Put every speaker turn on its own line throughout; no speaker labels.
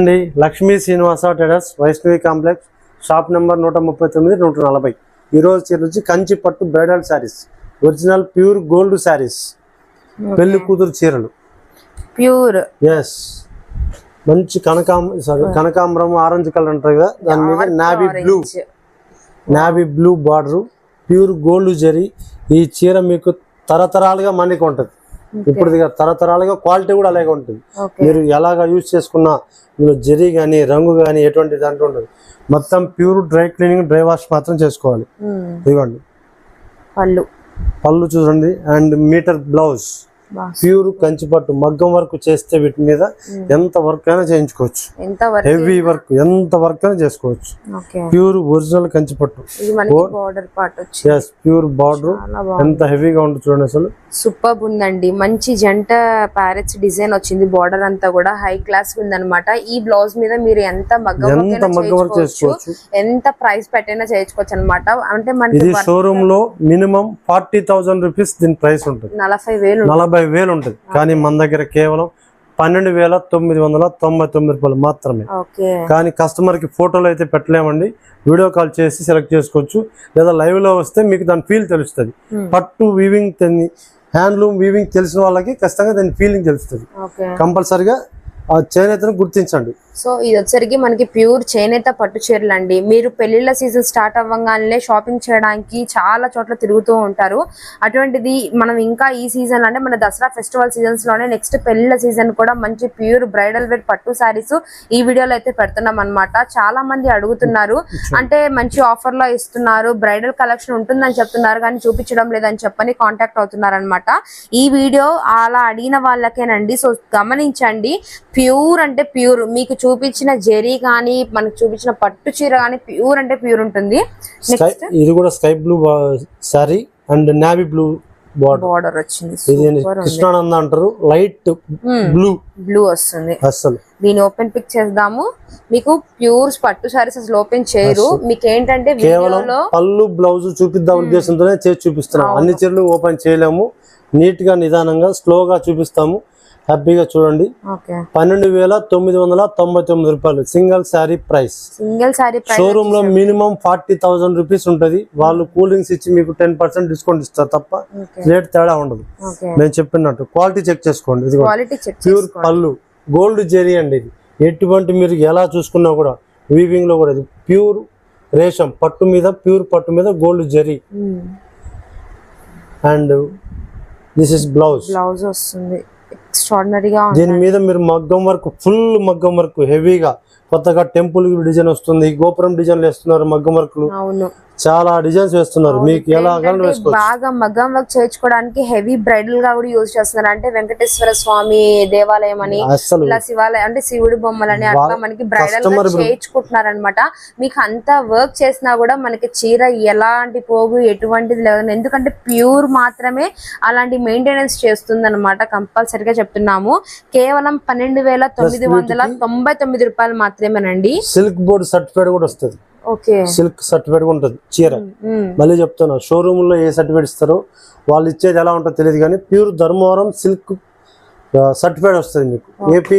అండి. Lakshmi Srinivasa traders Vaishnavi complex shop number నూట ముప్పై తొమ్మిది నూట నలభై. ఈ రోజు చీర వచ్చి కంచి పట్టు bridal saris. Original pure gold saris. పెళ్ళి కూతురు చీరలు.
ప్యూర్.
ఎస్ మంచి కనకాం సారీ కనకాంబరం ఆరెంజ్ కలర్ అంటారు కదా దాని మీద navy blue. Navy blue border. Pure gold zari. ఈ చీర మీకు తరతరాలుగా మన్నిక ఉంటుంది. ఇప్పుడు తరతరాలుగా క్వాలిటీ కూడా అలాగే ఉంటుంది. మీరు ఎలాగ యూజ్ చేసుకున్నా మీరు జరీ కానీ రంగు కానీ ఎటువంటి దాంట్లో ఉండదు. మొత్తం pure dry cleaning dry wash మాత్రం చేసుకోవాలి. ఇదిగోండి.
పళ్ళు.
పళ్ళు చూడండి. And metre blouse. ప్యూర్ కంచిపట్టు మగ్గం వర్క్ చేస్తే వీటి మీద ఎంత వర్క్ అయినా చేయించుకోవచ్చు. హెవీ వర్క్ ఎంత వర్క్ అయినా చేసుకోవచ్చు. ప్యూర్ ఒరిజినల్ కంచిపట్టు.
Border part
yes pure border ఎంత హెవీగా ఉంటుంది చూడండి అసలు.
సూపర్ ఉందండి. మంచి జంట ప్యారెట్స్ డిజైన్ వచ్చింది. బార్డర్ అంతా కూడా హై క్లాస్ ఉందన్నమాట. ఈ బ్లౌజ్ మీద మీరు ఎంత మగ్గం
ఎంత మగ్గం వర్క్ చేసుకోవచ్చు.
ఎంత ప్రైస్ పెట్టైనా చేయించుకోవచ్చు అనమాట అంటే మనకి
ఇది షోరూమ్లో మినిమం ఫార్టీ థౌసండ్ రూపీస్ దీని ప్రైస్ ఉంటుంది.
నలభై వేలు
నలభై వేలు ఉంటుంది. కానీ మన దగ్గర కేవలం పన్నెండు వేల తొమ్మిది వందల తొంభై తొమ్మిది రూపాయలు మాత్రమే. కానీ కస్టమర్కి ఫోటోలు అయితే పెట్టలేమండి. వీడియో కాల్ చేసి సెలెక్ట్ చేసుకోవచ్చు. లేదా లైవ్లో వస్తే మీకు దాని ఫీల్ తెలుస్తుంది.
Hmm.
పట్టు వీవింగ్ హ్యాండ్లూమ్ వీవింగ్ తెలిసిన వాళ్ళకి ఖచ్చితంగా దాని ఫీలింగ్ తెలుస్తుంది. కంపల్సరిగా ఆ చేనేతను గుర్తించండి.
సో ఇది వచ్చరికి మనకి ప్యూర్ చేనేత పట్టు చీరలు అండి మీరు పెళ్ళిళ్ళ సీజన్ స్టార్ట్ అవ్వగానే షాపింగ్ చేయడానికి చాలా చోట్ల తిరుగుతూ ఉంటారు. అటువంటిది మనం ఇంకా ఈ సీజన్ అంటే మన దసరా ఫెస్టివల్ సీజన్స్లోనే నెక్స్ట్ పెళ్ళిళ్ళ సీజన్ కూడా మంచి ప్యూర్ బ్రైడల్ వేర్ పట్టు సారీస్ ఈ వీడియోలో అయితే పెడుతున్నాం అన్నమాట. చాలా మంది అడుగుతున్నారు అంటే మంచి ఆఫర్లో ఇస్తున్నారు. బ్రైడల్ కలెక్షన్ ఉంటుందని చెప్తున్నారు కానీ చూపించడం లేదని చెప్పని కాంటాక్ట్ అవుతున్నారు అనమాట ఈ వీడియో అలా అడిగిన వాళ్ళకేనండి. సో గమనించండి. ప్యూర్ అంటే ప్యూర్. మీకు చూపించిన జెరీ కానీ మనకు చూపించిన పట్టు చీర కానీ ప్యూర్ అంటే ప్యూర్ ఉంటుంది.
ఇది కూడా sky blue saree and navy blue border.
Border వచ్చింది.
కృష్ణానంద అంటారు. లైట్ బ్లూ
బ్లూ వస్తుంది.
అస్సలు.
దీని ఓపెన్ పిక్ చేద్దాము. మీకు ప్యూర్ పట్టు సారీస్ అసలు ఓపెన్ చేయరు. మీకు ఏంటంటే
కేవలం పళ్ళు బ్లౌజ్ చూపిద్దాం ఉద్దేశంతోనే చేసి చూపిస్తున్నాం. అన్ని చీరలు ఓపెన్ చేయలేము. నీట్గా నిదానంగా స్లోగా చూపిస్తాము. హ్యాపీగా చూడండి. పన్నెండు వేల తొమ్మిది వందల తొంభై తొమ్మిది రూపాయలు. Single saree price.
Single price
షోరూమ్లో minimum forty thousand rupees ఉంటది. వాళ్ళు కూలింగ్స్ ఇచ్చి మీకు టెన్ పర్సెంట్ డిస్కౌంట్ ఇస్తారు తప్ప రేట్ తేడా ఉండదు. నేను చెప్పినట్టు క్వాలిటీ చెక్ చేసుకోండి. ఇది ప్యూర్ పళ్ళు గోల్డ్ జెరీ అండి ఇది. ఎటువంటి మీరు ఎలా చూసుకున్నా కూడా వీవింగ్లో కూడా ఇది ప్యూర్ రేషం పట్టు మీద ప్యూర్ పట్టు మీద gold zari. And this is blouse.
Blouse వస్తుంది. ఎక్స్ట్రాడినరీగా
దీని మీద మీరు మగ్గం వర్క్ ఫుల్ మగ్గం వర్క్ హెవీగా కొత్తగా టెంపుల్ డిజైన్ వస్తుంది గోపురం డిజైన్లు వేస్తున్నారు మగ్గం వర్క్లు. చాలా డిజైన్స్ వేస్తున్నారు. మీకు ఎలా
బాగా మగ్గం వర్క్ చేయించుకోవడానికి హెవీ బ్రైడల్గా కూడా యూజ్ చేస్తున్నారు. అంటే వెంకటేశ్వర స్వామి దేవాలయం అని ఇలా శివాలయం అంటే శివుడి బొమ్మలని అట్లా మనకి బ్రైడల్ చేయించుకుంటున్నారు అనమాట మీకు అంత వర్క్ చేసినా కూడా మనకి చీర ఎలాంటి పోగు ఎటువంటిది లేదు. ఎందుకంటే ప్యూర్ మాత్రమే అలాంటి మెయింటెనెన్స్ చేస్తుంది అనమాట కంపల్సరిగా చెప్తున్నాము. కేవలం పన్నెండు వేల తొమ్మిది వందల తొంభై తొమ్మిది రూపాయలు మాత్రమేనండి?
సిల్క్ బోర్డ్ సర్టిఫికేట్ కూడా వస్తుంది.
ఓకే.
సిల్క్ సర్టిఫికేట్ కూడా ఉంటుంది చీర. మళ్ళీ చెప్తున్నా షోరూమ్లో ఏ సర్టిఫికేట్ ఇస్తారో వాళ్ళు ఇచ్చేది ఎలా ఉంటుందో తెలియదు కానీ ప్యూర్ ధర్మవరం సిల్క్ సర్టిఫికేట్ వస్తుంది మీకు. ఏపీ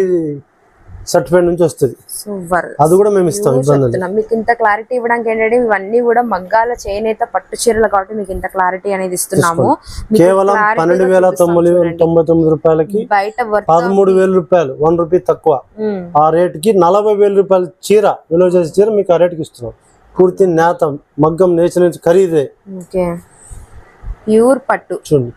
సర్టిఫికేట్ నుంచి వస్తుంది.
సూపర్.
అది కూడా మేము ఇస్తాం ఇబ్బంది
మీకు ఇంత క్లారిటీ ఇవ్వడానికి ఏంటంటే ఇవన్నీ కూడా మగ్గాల చేనేత పట్టు చీరలు కాబట్టి మీకు ఇంత క్లారిటీ అనేది ఇస్తున్నాము.
కేవలం పన్నెండు వేల తొమ్మిది. తొంభై తొమ్మిది రూపాయలకి
బయట
పదమూడు వేల రూపాయలు వన్ రూపీ తక్కువ. ఆ రేట్కి నలభై వేల రూపాయల చీర విలువ చేసే చీర మీకు ఆ రేట్కి ఇస్తున్నాం. పూర్తి నేత మగ్గం నేచర్ నుంచి ఖరీదే.
ఓకే. ప్యూర్ పట్టు.
చూడండి.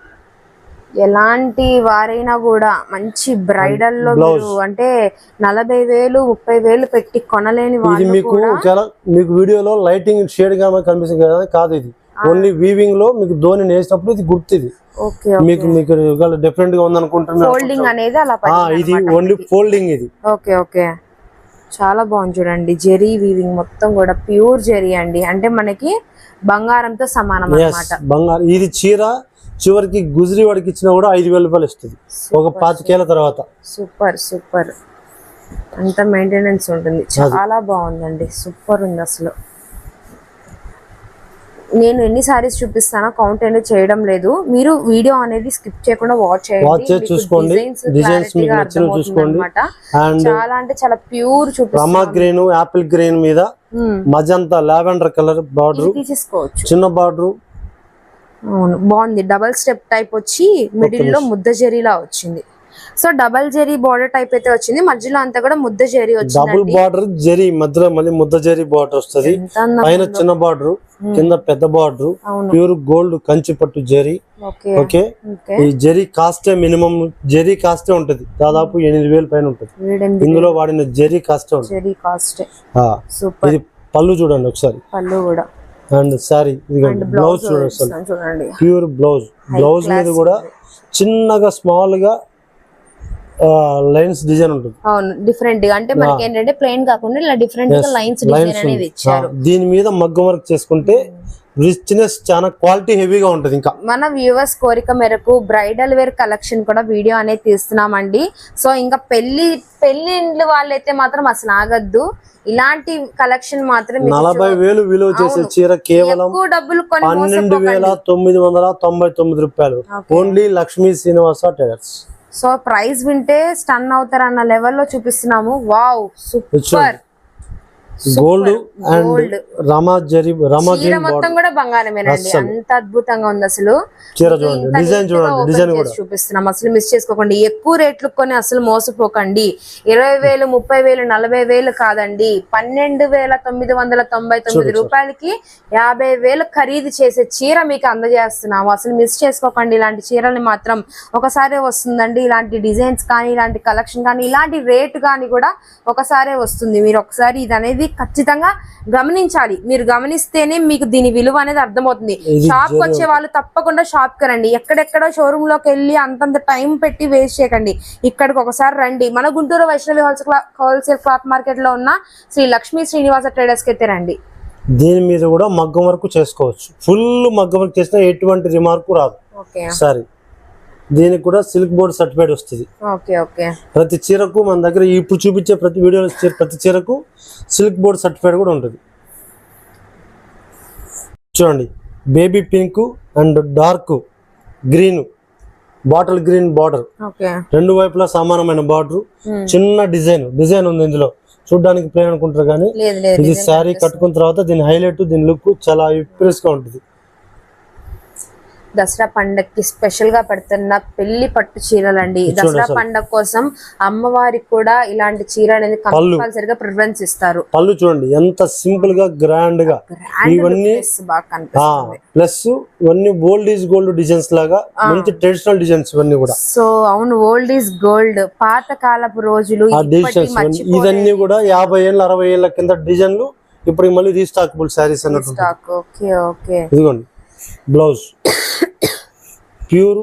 ఎలాంటి వారైనా కూడా మంచి బ్రైడల్లో మీరు అంటే నలభై వేలు ముప్పై వేలు పెట్టి కొనలేని వాళ్ళు
మీకు చాలా మీకు వీడియోలో లైటింగ్ షేడ్గా కనిపిస్తుంది కదా కాదు ఇది. ఓన్లీ వీవింగ్లో మీకు ధోని వేసినప్పుడు ఇది గుర్తు ఇది. మీకు మీకు డిఫరెంట్గా ఉందనుకుంటున్నా
ఫోల్డింగ్ అనేది అలా
ఇది ఓన్లీ ఫోల్డింగ్ ఇది.
Okay okay. చాలా బాగుంది చూడండి జెరీ వీవింగ్ మొత్తం కూడా ప్యూర్ జెరీ అండి. అంటే మనకి బంగారంతో సమానం అన్నమాట
బంగారు ఇది చీర చివరికి గుజరీ వాడికి ఇచ్చినా కూడా ఐదు వేల రూపాయలు ఇస్తుంది. ఒక పాతికేళ్ళ తర్వాత.
సూపర్ సూపర్ అంత మెయింటెనెన్స్ ఉంటుంది. చాలా బాగుందండి. సూపర్ ఉంది అసలు. నేను ఎన్ని సారీస్ చూపిస్తానో కౌంట్ అనేది చేయడం లేదు. మీరు వీడియో అనేది స్కిప్ చేయకుండా వాచ్
చేసి చూసుకోండి. మీకు చూసుకోండి.
చాలా అంటే చాలా ప్యూర్ చూపిస్తాను.
గ్రీన్ యాపిల్ గ్రీన్ మీద మజంతా లావెండర్ కలర్ బార్డర్
తీసేసుకోవచ్చు.
చిన్న బార్డర్
అవును బాగుంది. డబల్ స్టెప్ టైప్ వచ్చి మిడిల్లో ముద్ద జరీలా వచ్చింది. So double zari border type అయితే వచ్చింది. మధ్యలో అంతా కూడా ముద్ద జరీ
డబుల్
వచ్చింది
బార్డర్ జరీ మధ్యలో మళ్ళీ ముద్ద జరీ బార్డర్ వస్తది పైన చిన్న బార్డర్ కింద పెద్ద బార్డర్ ప్యూర్ గోల్డ్ కంచి పట్టు జరీ.
ఓకే.
ఈ జరీ కాస్టే మినిమం జరీ కాస్టే ఉంటది. దాదాపు ఎనిమిది వేల పైన ఉంటది. ఇందులో వాడిన జరీ కాస్టే ఉంటది. ఇది పళ్ళు చూడండి ఒకసారి.
పళ్ళు కూడా.
అండ్ సారీ బ్లౌజ్ చూడండి ప్యూర్ బ్లౌజ్ బ్లౌజ్ మీద కూడా చిన్నగా స్మాల్గా లైన్స్ డిజైన్ ఉంటుంది.
అవును డిఫరెంట్గా. అంటే మనకి ఏంటంటే ప్లెయిన్ కాకుండా ఇలా డిఫరెంట్గా లైన్స్ డిజైన్ అనేది ఇచ్చారు.
దీని మీద మగ్గం వర్క్ చేసుకుంటే రిచ్నెస్ చాలా క్వాలిటీ హెవీగా ఉంటది ఇంకా.
మన వ్యూవర్స్ కోరిక మేరకు బ్రైడల్ వేర్ కలెక్షన్ కూడా వీడియో అనేది తీస్తున్నామండి. సో ఇంకా పెళ్ళి పెళ్ళి ఇండ్లు వాళ్ళైతే మాత్రం అసలు ఆగద్దు. ఇలాంటి కలెక్షన్ మాత్రం
నలభై వేలు విలువ చేసే చీర కేవలం
డబ్బులు
పన్నెండు వేల తొమ్మిది వందల తొంభై తొమ్మిది రూపాయలు. Only Lakshmi Srinivasa tailors
so price వింటే స్టన్ అవుతారన్న లెవెల్లో చూపిస్తున్నాము. Wow super
gold and. రమా జరి రమా
మొత్తం కూడా బంగారమేనండి. అంత అద్భుతంగా ఉంది అసలు.
చీర చూడండి డిజైన్ చూడండి డిజైన్ కూడా.
చూపిస్తున్నాం. అసలు మిస్ చేసుకోకండి. ఎక్కువ రేట్లు కొని అసలు మోసపోకండి. ఇరవై వేలు ముప్పై వేలు నలభై వేలు కాదండి. పన్నెండు వేల తొమ్మిది వందల తొంభై తొమ్మిది రూపాయలకి యాభై వేలు ఖరీదు చేసే చీర మీకు అందజేస్తున్నాము. అసలు మిస్ చేసుకోకండి. ఇలాంటి చీరల్ని మాత్రం ఒకసారి వస్తుందండి. ఇలాంటి డిజైన్స్ కానీ ఇలాంటి కలెక్షన్ కానీ ఇలాంటి రేట్ కానీ కూడా ఒకసారే వస్తుంది. మీరు ఒకసారి ఇది అనేది ఖచ్చితంగా గమనించాలి. మీరు గమనిస్తేనే మీకు దీని విలువ అనేది అర్థమవుతుంది. షాప్కి వచ్చే వాళ్ళు తప్పకుండా షాప్కి రండి. ఎక్కడెక్కడో షోరూమ్లోకి వెళ్ళి అంతంత టైం పెట్టి వేస్ట్ చేయకండి. ఇక్కడికి ఒకసారి రండి. మన Guntur Vaishnavi wholesale wholesale cloth మార్కెట్లో ఉన్న శ్రీ లక్ష్మీ శ్రీనివాస ట్రేడర్స్కి అయితే రండి.
దీని మీద కూడా మగ్గం వర్క్ చేసుకోవచ్చు. ఫుల్ మగ్గం వర్క్ చేసినా ఎటువంటి రిమార్క్ రాదు. సారీ దీనికి కూడా సిల్క్ బోర్డ్ సర్టిఫైడ్ వస్తుంది. ప్రతి చీరకు మన దగ్గర ఇప్పుడు చూపించే ప్రతి వీడియోలో ప్రతి చీరకు సిల్క్ బోర్డ్ సర్టిఫైడ్ కూడా ఉంటుంది. చూడండి baby pink and dark green bottle green border. రెండు వైపులా సమానమైన బార్డర్. చిన్న డిజైన్ డిజైన్ ఉంది ఇందులో. చూడడానికి ప్లేన్ అనుకుంటారు కానీ ఇది శారీ కట్టుకున్న తర్వాత దీని హైలైట్ దీని లుక్ చాలా ఇంప్రెస్గా ఉంటుంది.
దసరా పండగకి స్పెషల్గా పెడుతున్న పెళ్ళి పట్టు చీరలు అండి దసరా పండగ కోసం అమ్మవారికి కూడా ఇలాంటి చీర అనేది కంపల్సరిగా ప్రిఫరెన్స్ ఇస్తారు.
పళ్ళు చూడండి ఎంత సింపుల్గా
గ్రాండ్గా.
ఇవన్నీ ప్లస్ ఇవన్నీ గోల్డ్ ఈజ్ గోల్డ్ డిజైన్స్ లాగా మంచి ట్రెడిషనల్ డిజైన్స్ ఇవన్నీ కూడా.
సో అవును ఓల్డ్ ఈజ్ గోల్డ్ పాత కాలపు రోజులు
ఇవన్నీ కూడా యాభై ఏళ్ళ అరవై ఏళ్ళ కింద డిజైన్లు ఇప్పుడు మళ్ళీ రీస్టాకబుల్ శారీస్ అన్నట్టు
స్టాక్ ఓకే ఓకే
ఇదిగోండి బ్లౌజ్ ప్యూర్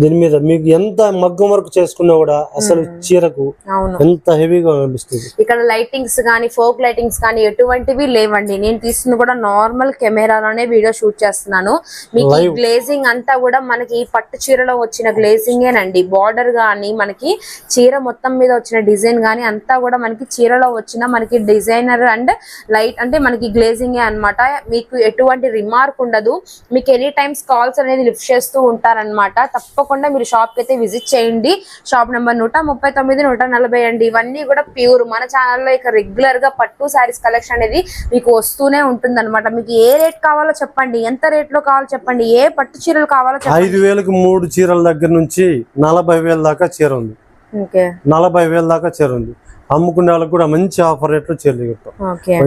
దీని మీద మీకు ఎంత మగ్గం వర్క్ చేసుకున్నా కూడా అసలు చీరకు
అవును.
ఎంత హెవీగా అనిపిస్తుంది.
ఇక్కడ లైటింగ్స్ కానీ ఫోక్ లైటింగ్స్ కానీ ఎటువంటివి లేవండి. నేను తీస్తుంది కూడా నార్మల్ కెమెరాలోనే వీడియో షూట్ చేస్తున్నాను. మీకు ఈ గ్లేజింగ్ అంతా కూడా మనకి పట్టు చీరలో వచ్చిన గ్లేజింగేనండి బార్డర్ కానీ మనకి చీర మొత్తం మీద వచ్చిన డిజైన్ కానీ అంతా కూడా మనకి చీరలో వచ్చిన మనకి డిజైనర్ అండ్ లైట్ అంటే మనకి గ్లేజింగే అన్నమాట. మీకు ఎటువంటి రిమార్క్ ఉండదు. మీకు ఎనీ టైమ్స్ కాల్స్ అనేది లిఫ్ట్ చేస్తూ ఉంటారన్నమాట. తప్పకుండా మీరు షాప్కి అయితే విజిట్ చేయండి. షాప్ నెంబర్ నూట ముప్పై తొమ్మిది నూట నలభై అండి. ఇవన్నీ కూడా ప్యూర్ మన ఛానల్లో ఇక రెగ్యులర్గా పట్టు శారీస్ కలెక్షన్ అనేది మీకు వస్తూనే ఉంటుంది అనమాట మీకు ఏ రేట్ కావాలో చెప్పండి. ఎంత రేట్లో కావాలో చెప్పండి. ఏ పట్టు చీరలు కావాలో
ఐదు వేలకు మూడు చీరల దగ్గర నుంచి నలభై వేల దాకా చీర ఉంది.
ఓకే.
నలభై వేల దాకా చీర ఉంది. అమ్ముకునే వాళ్ళకి కూడా మంచి ఆఫర్ రేట్లో చీరలు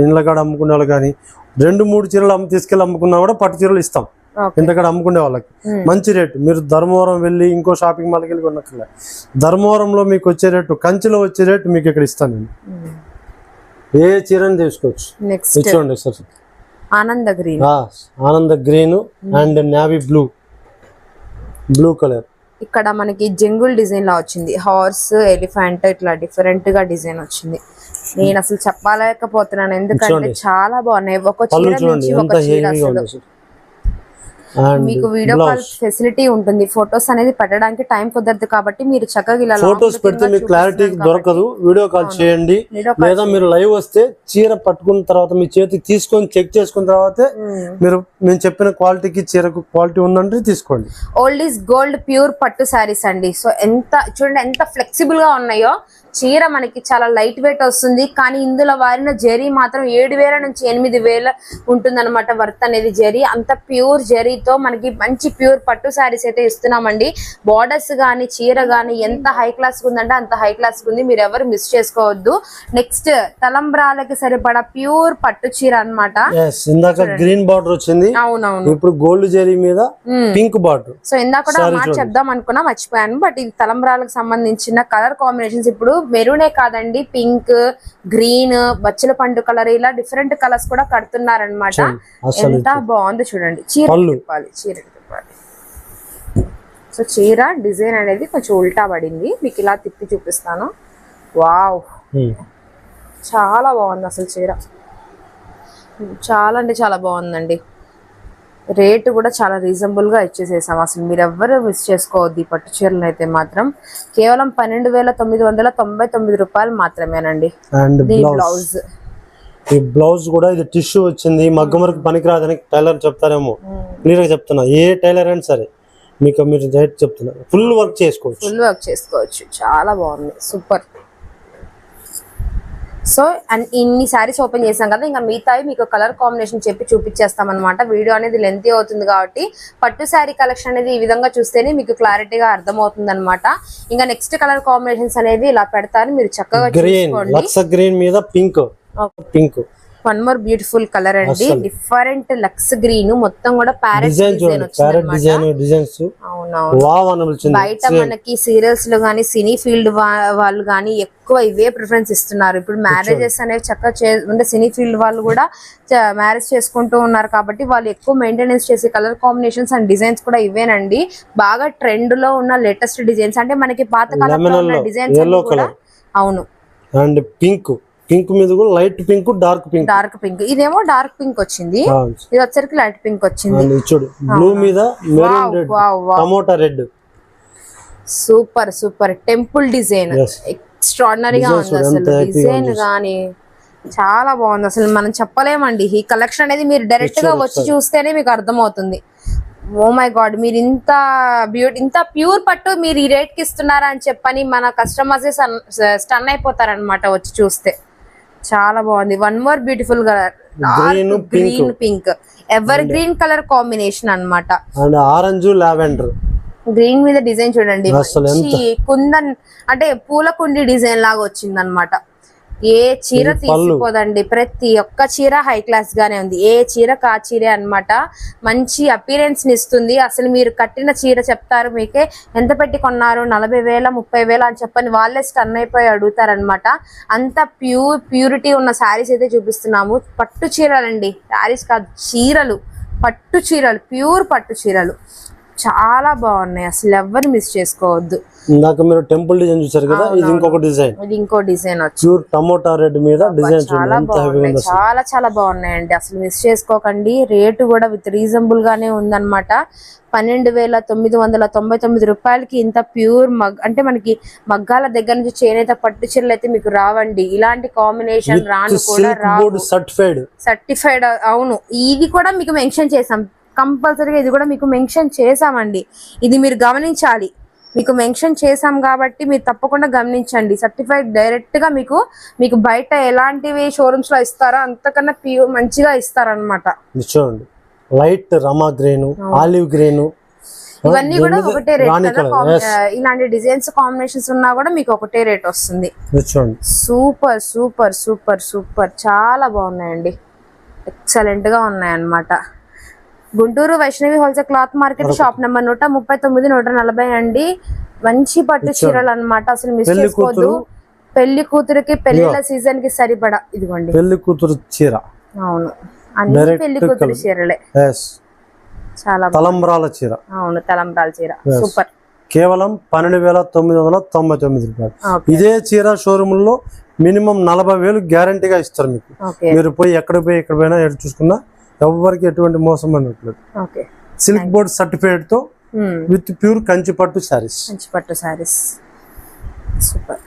ఇండ్ల కాడ అమ్ముకునే వాళ్ళు కానీ రెండు మూడు చీరలు అమ్ము తీసుకెళ్ళి అమ్ముకున్నా కూడా పట్టు చీరలు ఇస్తాం. ఇంతకాడ అమ్ముకునే వాళ్ళకి. మంచి రేటు. మీరు ధర్మవరం వెళ్ళి ఇంకో షాపింగ్ మాల్కి వెళ్ళి కొనక్కర్లే. ధర్మవరంలో మీకు వచ్చే రేటు కంచిలో వచ్చే రేటు మీకు ఇక్కడ ఇస్తాను నేను. ఏ చీరని తీసుకోవచ్చు
next.
ఇచ్చోండి sir.
Ananda green.
Ananda green and navy blue. Blue colour.
ఇక్కడ మనకి జంగుల్ డిజైన్ లా వచ్చింది. హార్స్ ఎలిఫెంట్ ఇట్లా డిఫరెంట్గా డిజైన్ వచ్చింది. నేను అసలు చెప్పలేకపోతున్నాను. ఎందుకంటే. చాలా బాగున్నాయి. ఒక చీర నుంచి ఒక చీర అసలు. మీకు వీడియో కాల్ ఫెసిలిటీ ఉంటుంది. ఫొటోస్ అనేది పెట్టడానికి టైం కుదరదు కాబట్టి మీరు చక్కగా ఇలా
ఫొటోస్ పెడితే మీకు క్లారిటీ దొరకదు. వీడియో కాల్ చేయండి. లేదా మీరు లైవ్ వస్తే చీర పట్టుకున్న తర్వాత మీ చేతికి తీసుకొని చెక్ చేసుకున్న తర్వాతే మీరు మేము చెప్పిన క్వాలిటీకి చీరకు క్వాలిటీ ఉందంటే తీసుకోండి.
ఓల్డ్ ఈజ్ గోల్డ్ ప్యూర్ పట్టు శారీస్ అండి. సో ఎంత చూడండి ఎంత ఫ్లెక్సిబుల్గా ఉన్నాయో. చీర మనకి చాలా లైట్ వెయిట్ వస్తుంది. కానీ ఇందులో వారిన జరీ మాత్రం ఏడు వేల నుంచి ఎనిమిది వేల ఉంటుందన్నమాట వర్త్ అనేది జరీ. అంత ప్యూర్ జరీతో మనకి మంచి ప్యూర్ పట్టు శారీస్ అయితే ఇస్తున్నామండి. బార్డర్స్ కానీ చీర కానీ ఎంత హై క్లాస్ ఉందంటే అంత హై క్లాస్ ఉంది మీరు ఎవరు మిస్ చేసుకోవద్దు. నెక్స్ట్ తలంబ్రాలకి సరిపడా ప్యూర్ పట్టు చీర అన్నమాట.
ఎస్ ఇందాక గ్రీన్ బార్డర్ వచ్చింది.
అవునవును.
ఇప్పుడు గోల్డ్ జరీ మీద పింక్ బార్డర్
సో ఇందాక కూడా మాట చెప్దాం అనుకున్నా మర్చిపోయాను. బట్ ఇది తలంబ్రాలకు సంబంధించిన కలర్ కాంబినేషన్స్ ఇప్పుడు మెరూనే కాదండి. పింక్ గ్రీన్ బచ్చల పండు కలర్ ఇలా డిఫరెంట్ కలర్స్ కూడా కడుతున్నారనమాట ఎంత బాగుందో చూడండి. చీర. తిప్పాలి చీర తిప్పాలి సో చీర డిజైన్ అనేది కొంచెం ఉల్టా పడింది. మీకు ఇలా తిప్పి చూపిస్తాను. వావ్. చాలా బాగుంది అసలు చీర. చాలా అంటే చాలా బాగుందండి. రేటు కూడా చాలా రీజనబుల్గా ఇచ్చేసేసాం. అసలు మీరు ఎవ్వరు మిస్ చేసుకోవద్దు ఈ పట్టు చీరలు అయితే మాత్రం. కేవలం పన్నెండు వేల తొమ్మిది వందల తొంభై తొమ్మిది రూపాయలు మాత్రమేనండి.
బ్లౌజ్. ఈ బ్లౌజ్ కూడా ఇది టిష్యూ వచ్చింది మగ్గం వరకు పనికిరాదని టైలర్ చెప్తారేమో. క్లియర్గా చెప్తున్నా ఏ టైలర్ అయినా సరే మీకు మీరు రేట్ చెప్తున్నా ఫుల్ వర్క్ చేసుకోవచ్చు.
ఫుల్ వర్క్ చేసుకోవచ్చు చాలా బాగుంది సూపర్ సో అండ్ ఇన్ని సారీస్ ఓపెన్ చేసాం కదా ఇంకా మిగతావి మీకు కలర్ కాంబినేషన్ చెప్పి చూపించేస్తాం అనమాట వీడియో అనేది లెంతీ అవుతుంది కాబట్టి పట్టు శారీ కలెక్షన్ అనేది ఈ విధంగా చూస్తేనే మీకు క్లారిటీగా అర్థమవుతుంది అనమాట ఇంకా నెక్స్ట్ కలర్ కాంబినేషన్స్ అనేవి ఇలా పెడతారు మీరు చక్కగా
గ్రీన్
చూసుకోండి.
లక్స్ గ్రీన్ మీద pink pink
one more beautiful colour అండి. డిఫరెంట్ లక్స్ గ్రీన్ మొత్తం కూడా ప్యారెట్
డిజైన్ డిజైన్స్
బయట మనకి సీరియల్స్లో గానీ సినీ ఫీల్డ్ వాళ్ళు గానీ ఎక్కువ ఇవే ప్రిఫరెన్స్ ఇస్తున్నారు. ఇప్పుడు మ్యారేజెస్ అనేవి చక్కగా అంటే సినీ ఫీల్డ్ వాళ్ళు కూడా మ్యారేజ్ చేసుకుంటూ ఉన్నారు కాబట్టి వాళ్ళు ఎక్కువ మెయింటెనెన్స్ చేసే కలర్ కాంబినేషన్స్ అండ్ డిజైన్స్ కూడా ఇవేనండి. బాగా ట్రెండ్లో ఉన్న లేటెస్ట్ డిజైన్స్ అంటే మనకి పాత కాలంలో ఉన్న డిజైన్స్. అవును.
అండ్ పింక్ పింక్ మీద కూడా light pink dark pink.
Dark pink. ఇదేమో డార్క్ పింక్ వచ్చింది. ఇది వచ్చరికి లైట్ పింక్ వచ్చింది.
చూడు బ్లూ మీద maroon red tomato red.
Super super. Temple design. ఎక్స్ట్రాడినరీగా ఉంది అసలు. డిజైన్ గానీ చాలా బాగుంది. అసలు మనం చెప్పలేమండి. ఈ కలెక్షన్ అనేది మీరు డైరెక్ట్గా వచ్చి చూస్తేనే మీకు అర్థమవుతుంది. ఓ మై గాడ్ మీరు ఇంత బ్యూటీ ఇంత ప్యూర్ పట్టు మీరు ఈ రేట్కి ఇస్తున్నారా అని చెప్పని మన కస్టమర్స్ స్టన్ అయిపోతారనమాట వచ్చి చూస్తే. చాలా బాగుంది. One more beautiful colour
Green,
green pink ever green colour combination అన్నమాట.
And orange lavender.
గ్రీన్ మీద డిజైన్ చూడండి. కుందన్ అంటే పూల కుండి డిజైన్ లాగా వచ్చింది అనమాట ఏ చీర తీసిపోదండి. ప్రతి ఒక్క చీర హై క్లాస్ గానే ఉంది. ఏ చీర కా చీరే అన్నమాట. మంచి అపీరెన్స్ని ఇస్తుంది. అసలు మీరు కట్టిన చీర చెప్తారు మీకే ఎంత పెట్టి కొన్నారు? నలభై వేల ముప్పై వేల అని చెప్పని వాళ్ళే స్టన్ అయిపోయి అడుగుతారనమాట అంత ప్యూర్ ప్యూరిటీ ఉన్న శారీస్ అయితే చూపిస్తున్నాము. పట్టు చీరలండి. శారీస్ కాదు చీరలు. పట్టు చీరలు. ప్యూర్ పట్టు చీరలు. చాలా బాగున్నాయి. అసలు ఎవరు మిస్ చేసుకోవద్దు.
ఇందాక మీరు టెంపుల్ డిజైన్ చూసారు కదా ఇది ఇంకొక డిజైన్.
ఇది ఇంకో డిజైన్
ప్యూర్ టమోటా రెడ్ మీద డిజైన్
చాలా బాగున్నాయి. చాలా చాలా బాగున్నాయండి. అసలు మిస్ చేసుకోకండి. రేటు కూడా విత్ రీజనబుల్ గానే ఉందన్నమాట. పన్నెండు వేల తొమ్మిది వందల తొంభై తొమ్మిది రూపాయలకి ఇంత ప్యూర్ మగ్ అంటే మనకి మగ్గాల దగ్గర నుంచి చేనేత పట్టు చీరలు అయితే మీకు రావండి. ఇలాంటి కాంబినేషన్ రాను కూడా రావు.
సర్టిఫైడ్
సర్టిఫైడ్ అవును. ఇది కూడా మీకు మెన్షన్ చేసాం కంపల్సరీగా ఇది కూడా మీకు మెన్షన్ చేసామండి ఇది మీరు గమనించాలి. మీకు మెన్షన్ చేసాం కాబట్టి మీరు తప్పకుండా గమనించండి. సర్టిఫైడ్ డైరెక్ట్గా మీకు మీకు బయట ఎలాంటివి షోరూమ్స్లో ఇస్తారో అంతకన్నా ప్యూర్ మంచిగా ఇస్తారనమాట
చూడండి లైట్ రమా గ్రీన్ ఆలివ్ గ్రీన్
ఇవన్నీ కూడా ఒకటే రేట్ ఇలాంటి డిజైన్స్ కాంబినేషన్స్ ఉన్నా కూడా మీకు ఒకటే రేట్ వస్తుంది. సూపర్ సూపర్ సూపర్ సూపర్ చాలా బాగున్నాయండి. ఎక్సలెంట్గా ఉన్నాయన్నమాట. Guntur Vaishnavi wholesale cloth market shop number నూట ముప్పై తొమ్మిది నూట నలభై అండి. మంచి పట్టు చీరలు అన్నమాట అసలు మిస్
పెళ్ళి
చేసుకోవద్దు.
కూతురు.
పెళ్ళి కూతురికి పెళ్ళిళ్ళ సీజన్కి సరిపడా. ఇదిగోండి.
పెళ్ళి కూతురు చీర.
అవును. అన్ని పెళ్ళి కూతురు. చీరలే. చాలా.
తలంబ్రాల చీర.
అవును తలంబ్రాల చీర. సూపర్.
కేవలం పన్నెండు వేల తొమ్మిది వందల తొంభై తొమ్మిది రూపాయలు. ఇదే చీర షోరూమ్లో మినిమం నలభై వేలు గ్యారంటీగా ఇస్తారు మీకు. మీరు పోయి ఎక్కడ పోయి ఎక్కడ పోయినా ఎటు చూసుకున్నా ఎవరికి ఎటువంటి మోసం అనట్లేదు.
ఓకే.
సిల్క్ బోర్డ్ సర్టిఫికేట్తో
Hmm.
విత్ ప్యూర్ కంచి పట్టు శారీస్.
మంచి పట్టు శారీస్. సూపర్.